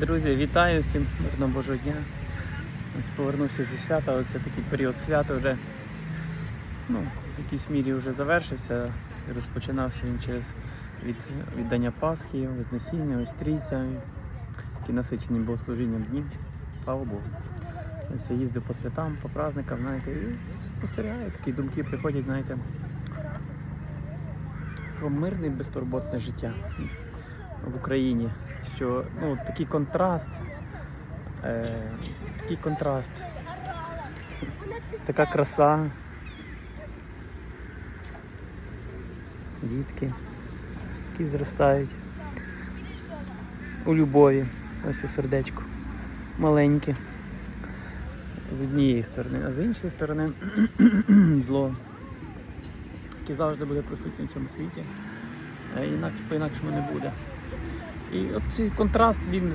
Друзі, вітаю всім мирного Божого дня. Ось повернувся зі свята. Оце такий період свята вже ну, в якійсь мірі вже завершився. Розпочинався він через від віддання Пасхи, Вознесіння, ось трійця. Такі насичені богослужінням дні. Слава Богу. Ось я їздив по святам, по праздникам, знаєте, і спостерігаю, такі думки приходять, знаєте, про мирне безтурботне життя в Україні. Що ну, такий контраст, е, такий контраст, така краса. Дітки, які зростають у любові, ось у сердечку, маленькі. З однієї сторони, а з іншої сторони зло, яке завжди буде присутнє в цьому світі, е, інакше по-інакшому не буде. І от цей контраст, він,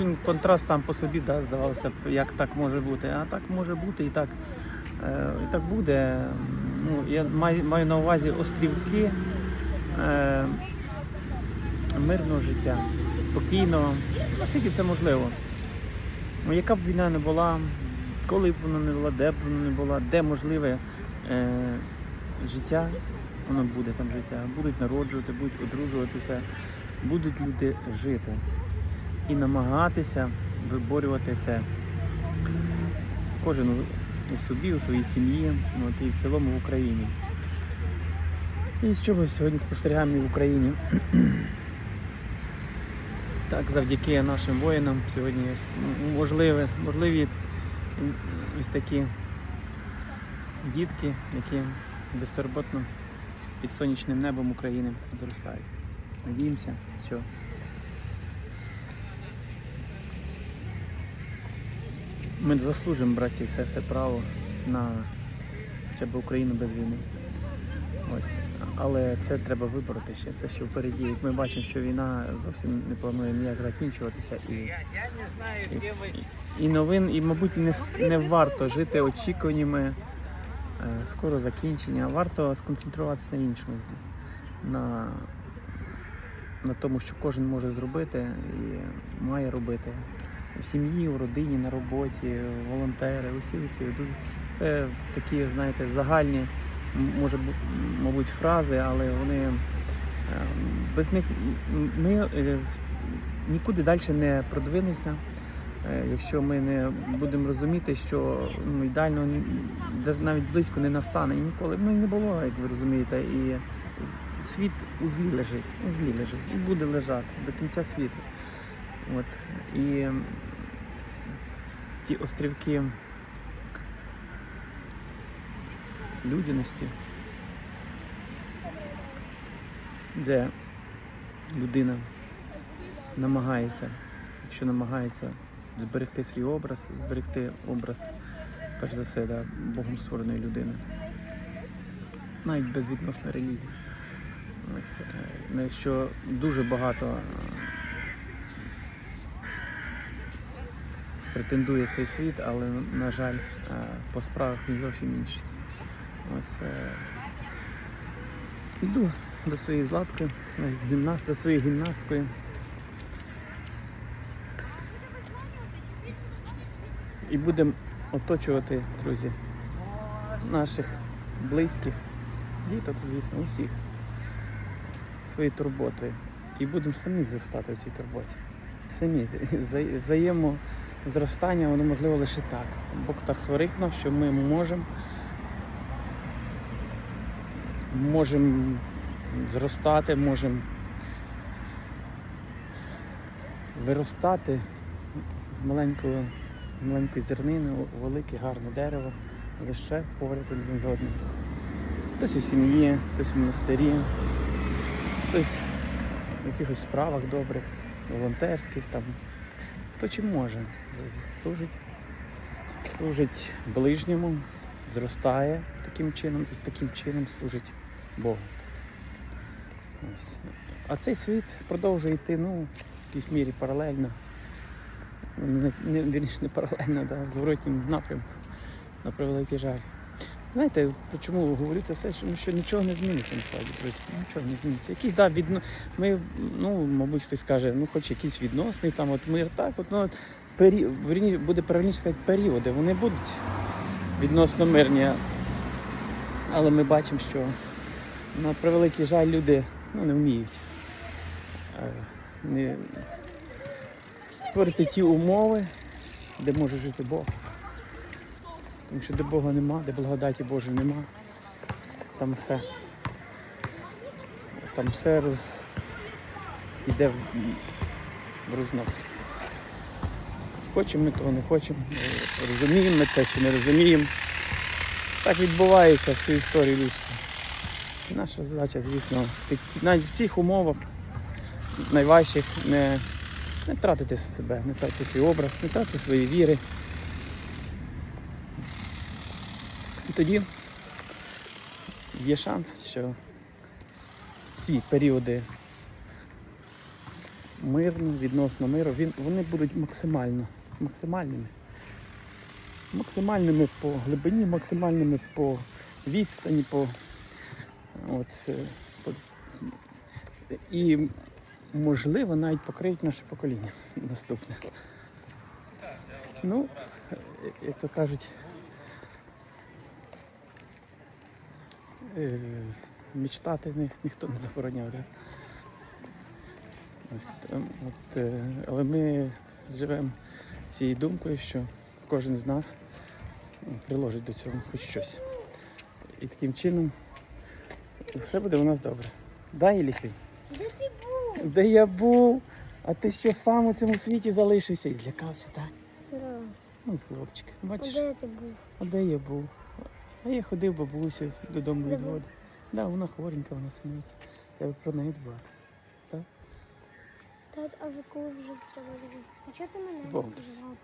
він контраст сам по собі, да, здавалося б, як так може бути. А так може бути і так, е, і так буде. Ну, я маю, маю на увазі острівки е, мирного життя, спокійного, наскільки це можливо. Ну, яка б війна не була, коли б вона не була, де б вона не була, де можливе е, життя, воно буде там життя. Будуть народжувати, будуть одружуватися, будуть люди жити і намагатися виборювати це. Кожен у- собі, у своїй сім'ї, от, і в цілому в Україні. І що ми сьогодні спостерігаємо в Україні. Так, завдяки нашим воїнам сьогодні ось, ну, можливі, можливі ось такі дітки, які безтурботно під сонячним небом України зростають. Надіємося, що ми заслужимо, браті і сестри, право на хоча б Україну без війни. Ось. Але це треба вибороти ще. Це ще впереді. Як ми бачимо, що війна зовсім не планує ніяк закінчуватися. І, і, і новин, і, мабуть, не, не варто жити очікуваннями е, скоро закінчення, варто сконцентруватися на іншому, на, на тому, що кожен може зробити і має робити. В сім'ї, у родині, на роботі, волонтери, усі усі. Це такі, знаєте, загальні, може, мабуть, фрази, але вони е, без них ми е, нікуди далі не продвинемося. Е, Якщо ми не будемо розуміти, що ну, ідеально навіть близько не настане і ніколи. Ну і не було, як ви розумієте, і світ у злі лежить, у злі лежить і буде лежати до кінця світу. От. І ті острівки людяності, де людина намагається, якщо намагається зберегти свій образ, зберегти образ, перш за все, да, Богом створеної людини. Навіть безвідносно релігії. Е, що дуже багато е, претендує цей світ, але, на жаль, е, по справах він зовсім інший. Ось іду до своєї златки, з гімнаст, за своєю гімнасткою. І будемо оточувати, друзі, наших близьких, діток, звісно, усіх своєю турботою. І будемо самі зростати в цій турботі. Самі За- взаємозростання, воно можливо лише так. Бог так створив нам, що ми можемо можемо зростати, можемо виростати з маленького з маленької зернини велике гарне дерево, лише поряд один з одним. Хтось у сім'ї, хтось в монастирі, хтось в якихось справах добрих, волонтерських там. Хто чим може, друзі, служить, служить ближньому, зростає таким чином і з таким чином служить Богу. Ось. А цей світ продовжує йти, ну, в якійсь мірі паралельно. Не, не, не паралельно, да, в зворотнім напрямку, на превеликий жаль. Знаєте, чому говорю це все, тому що нічого не зміниться насправді, друзі. Нічого не зміниться. Який да, відно... ми, ну, мабуть, хтось скаже, ну хоч якийсь відносний, там от мир, так, от, ну, от, пері... вірні- буде правильніше сказати, періоди. Вони будуть відносно мирні. Але ми бачимо, що на превеликий жаль люди ну, не вміють е, не... створити ті умови, де може жити Бог. Тому що де Бога нема, де благодаті Божої нема, там все. Там все роз... йде в, в рознос. Хочемо ми того, не хочемо, розуміємо ми це чи не розуміємо. Так відбувається всю історію людства. Наша задача, звісно, навіть в цих умовах найважчих не, не тратити себе, не тратити свій образ, не тратити свої віри. І тоді є шанс, що ці періоди мирно, відносно миру, вони будуть максимально, максимальними. Максимальними по глибині, максимальними по відстані, по, от, е, по і можливо навіть покриють наше покоління наступне. Ну, е, як то кажуть, мечтати ні, ніхто не забороняв. Так? Ось, там, от, е, але ми живемо цією думкою, що кожен з нас ну, приложить до цього хоч щось. І таким чином все буде у нас добре. Да, Єлісій? Де ти був? Де я був? А ти що сам у цьому світі залишився і злякався, так? Да. Ну, хлопчик, А бачиш, де ти був? а де я був? А я ходив бабусю додому відводив. Да, вона хворенька, вона сміє. Я про неї дбати. Тат, а ви коли вже треба робити? А чого ти мене Богом. не?